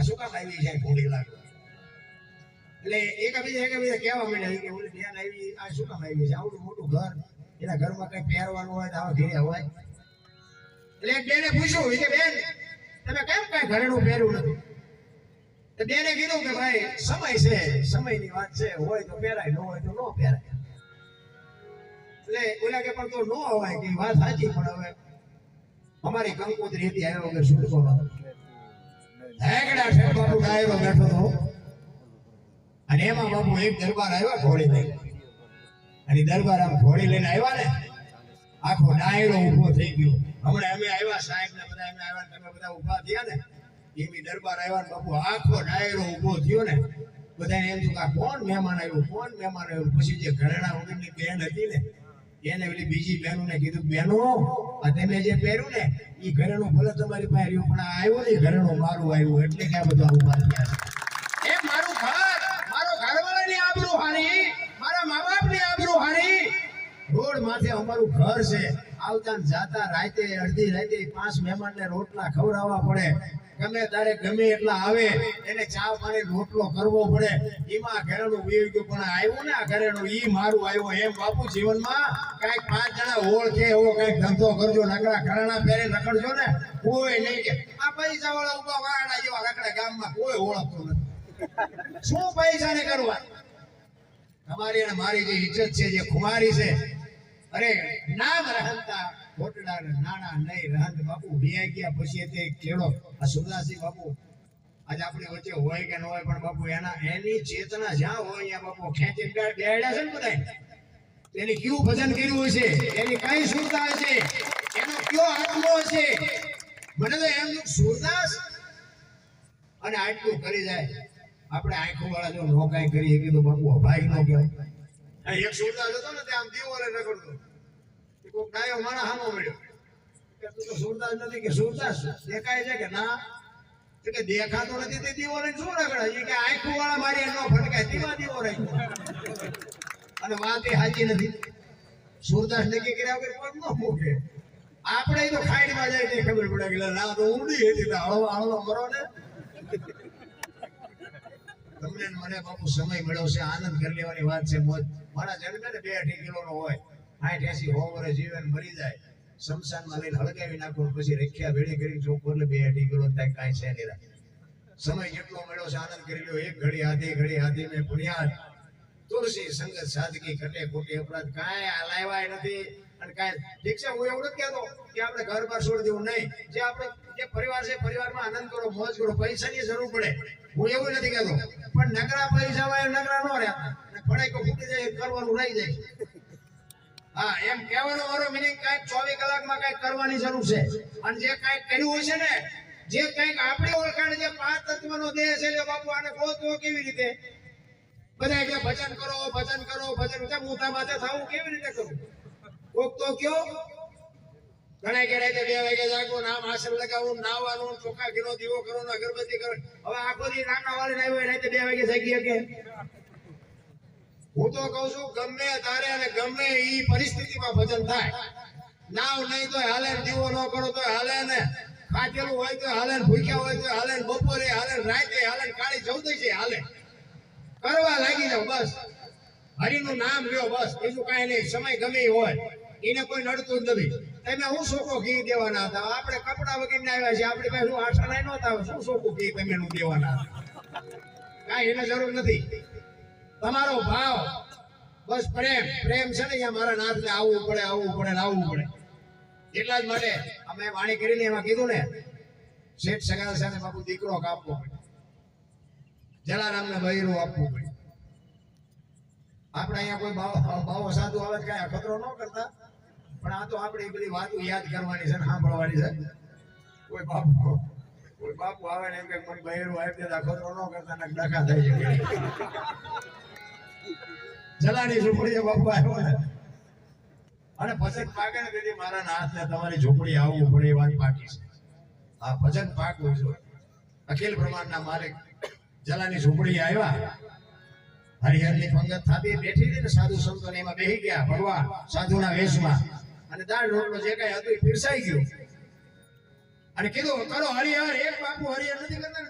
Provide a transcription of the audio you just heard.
આ શું કામ આવી જાય ઘોડી લાગો એટલે એકબીજા એકબીજા કહેવા માંડ્યા. કે ઓલી બેન આવી, આ શું કામ આવી છે આવડું મોટું ઘર. એના ઘરમાં કઈ પહેરવાનું હોય આવા ઘેરે હોય. એટલે બેને પૂછ્યું કે, બેન, તમે કેમ કઈ ઘરેણું પહેર્યું નથી? તો બેને કીધું કે, ભાઈ, સમય છે. સમયની વાત છે. હોય તો પહેરાય, ન હોય તો ન પહેરાય. એટલે ઓલા કે, પણ તો ન હોય. કે વાત સાચી, પણ હવે અમારી કંકોત્રી હતી, આવ્યા વગર શું હેગડા છે બાપુ ડાયરો બેઠો હતો અને એમાં બાપુ એક દરબાર આવ્યા ઘોડી લઈને. અને દરબાર આમ ઘોડી લઈને આવ્યા ને, આખો ડાયરો ઊભો થઈ ગયો. હમણાં અમે આવ્યા સાહેબ ને બધા, અમે આવ્યા તમે બધા ઊભા થયા ને, એમી દરબાર આવ્યા ને બાપુ આખો ડાયરો ઊભો થયો ને બધાને એમ થયું કોણ મહેમાન આવ્યું, કોણ મહેમાન આવ્યું? પછી જે ઘરેણા વગરની બેન હતી ને એને પેલી બીજી બહેનોને કીધું બહેનો આ તમે જે પહેર્યું ને એ ઘરેણું ભલે તમારી પાસે રહ્યું પણ આવ્યો ને ઘરેણું મારું આવ્યું એટલે કે આ બધા ઊભા થયા છે. એ મારું ઘર મારો ઘરવાળાની આબરૂ હારી મારા મા બાપની આબરૂ હારી. રોડ માથે અમારું ઘર છે. આવતા જાતા રાતે, અડધી રાતે પાંચ મહેમાનને રોટલા ખવડાવવા પડે. ગમે તારે ગમે એટલા આવે, એને ચા પાણી રોટલો કરવો પડે. એમાં ઘરેણું વીવી પણ આવ્યું ને આ ઈ મારું આવ્યું એમ. બાપુ, જીવનમાં કાંઈક પાંચ જણા ઓળખે એવો કાંઈક ધંધો કરજો, નકરા ઘરેણા પહેરે નકળજો ને. કોઈ નહીં કે, આ પૈસા વાળા ઊભા વાળા જેવા રખડે ગામમાં. કોઈ ઓળખતો નથી. શું પૈસા ને કરવા? તમારી અને મારી જે ઇજ્જત છે, જે ખુમારી છે અરે, નામ રહંતા ખોટડા નાણા નહીં રહંત બાપુ. વ્યાઈ ગયા પછી તે કેળો આ સુરદાસજી બાપુ. આજે આપણી વચ્ચે હોય કે ન હોય પણ બાપુ, એના, એની ચેતના જ્યાં હોય ત્યાં બાપુ ખેંચી બેડ્યા છે ને બધા. એની કયું ભજન કર્યું છે એની કઈ સુરતા છે એનો કયો આત્મો છે મને તો એમ સુરદાસ? અને આટલું કરી જાય. આપણે આંખો વાળા જો નો કરી કરીએ કીધું બાપુ ભાઈ નો કહેવાય. એક સુરદાસ ને નથી કે સુરદાસ ના? દેખાતો નથી તે દીવો ને શું એ કે આંખો વાળા મારી એનો ફટકાય. દીવો અને વાત એ હાજી નથી. સુરદાસ નક્કી કર્યા વગર પગ ન મૂકે. આપણે તો ખાઈડમાં જાય તે ખબર પડે કે ના તો ઊંડી હતી હળવા હળવા મરો ને. તમને મને બાપુ સમય મળ્યો છે, આનંદ કરી લેવાની વાત છે મોજ. મારા જન્મે ને બે અઢી કિલો નો હોય, આઠ એસી હો જીવન મરી જાય, શમશાનમાં લઈને હળગાવી નાખો પછી રખ્યા ભેળી કરી ચોખ્ખો એટલે બે અઢી કિલો થાય કાંઈ છે નહીં સમય જેટલો મળ્યો છે, આનંદ કરી લો એક ઘડી આધી ઘડી આધી મેં પુણ્યાત તુલસી સંગત સાદગી ઘટે ખોટી અપરાધ કાંઈ લાવ્યા નથી અને કાંઈ ઠીક છે, હું એવું નથી કહેતો કે આપણે ઘર બાર છોડી દેવું નહીં. જે આપણે, જે પરિવાર છે પરિવારમાં આનંદ કરો, મોજ કરો, પૈસાની જરૂર પડે. હું એવું નથી કહેતો. પણ નકરા પૈસા હોય નકરા નો રહ્યા. પડાઈ કો ફૂટી જાય કરવાનું રહી જાય. હા, એમ કહેવાનો મારો મિનિંગ કાંઈક ચોવીસ કલાકમાં કાંઈક કરવાની જરૂર છે. અને જે કાંઈક કર્યું હોય છે ને, જે કાંઈક આપણી ઓળખાણ જે પાંચ તત્વનો દેહ છે એટલે બાપુ, આને ગોતવો કેવી રીતે? બધા કે ભજન કરો ભજન કરો, ભજન કેમ ઊંધા માથે થવું, કેવી રીતે કરું? કોક તો કયો, ઘણા કે રાતે બે વાગે જાગો, નામ આશ્રમ લગાવું, નાવાનું, ચોખા ઘીનો દીવો કરો અગરબત્તી કરો. હવે આખો દી નાના વાળી આવ્યો રાતે બે વાગે જાગી શકે. હું તો કહું છું, ગમે તારે અને ગમે ઈ પરિસ્થિતિમાં ભજન થાય. નાવ નહીં તો હાલે દીવો ન કરો તો હાલે ને ખાધેલું હોય તો હાલે ભૂખ્યા હોય તો હાલે બપોરે હાલે રાતે હાલે કાળી છે હાલે. કરવા લાગી જાવ બસ. હરિનું નામ લ્યો બસ, બીજું કાંઈ નહીં, સમય ગમે હોય. એને કોઈ નડતું જ નથી. તમે હું શોકો ઘી દેવાના હતા? આપણે કપડા વગેરે આવ્યા છે આપણી પાસે શું આશા નહીં નહોતા શું શોકો ઘી તમે દેવાના? કાંઈ એને જરૂર નથી. તમારો ભાવ. બસ પ્રેમ. પ્રેમ છે ને અહીંયા મારા નાથને આવવું પડે આવવું પડે આવવું પડે. એટલા જ માટે અમે વાણી કરીને એમાં કીધું ને, શેઠ સગા સાથે બાપુ દીકરો કાપવો પડે. જલારામને બૈરું આપવું પડે. આપણે અહીંયા કોઈ બાવો સાધુ આવે કાંઈ અખતરો ન કરતા. પણ આ તો આપણે એ બધી વાતો યાદ કરવાની છે સાંભળવાની છે. કોઈ બાપુ કોઈ બાપુ આવે ને એમ કે મને બહેરું આપી દે અખતરો ન કરતા નક ડખા થઈ જાય. જલાની ઝૂંપડીએ બાપુ આવ્યો ને અને ભજન પાકે ને તેથી મારા નાથને તમારી ઝૂંપડી આવવું પડે એ વાત પાકી છે. આ ભજન પાકવું છે. અખિલ બ્રહ્માંડના માલિક જલાની ઝૂંપડી આવ્યા. હરિહરની પંગત થાપી બેઠી હતી ને સાધુ સંતો એમાં બેહી ગયા, ભગવાન સાધુના વેશમાં. અને દાળ રોટલો જે કઈ હતું એ પીરસાઈ ગયું. અને કીધું, કરો હરિહર. એક બાપુ હરિહર નથી કરતા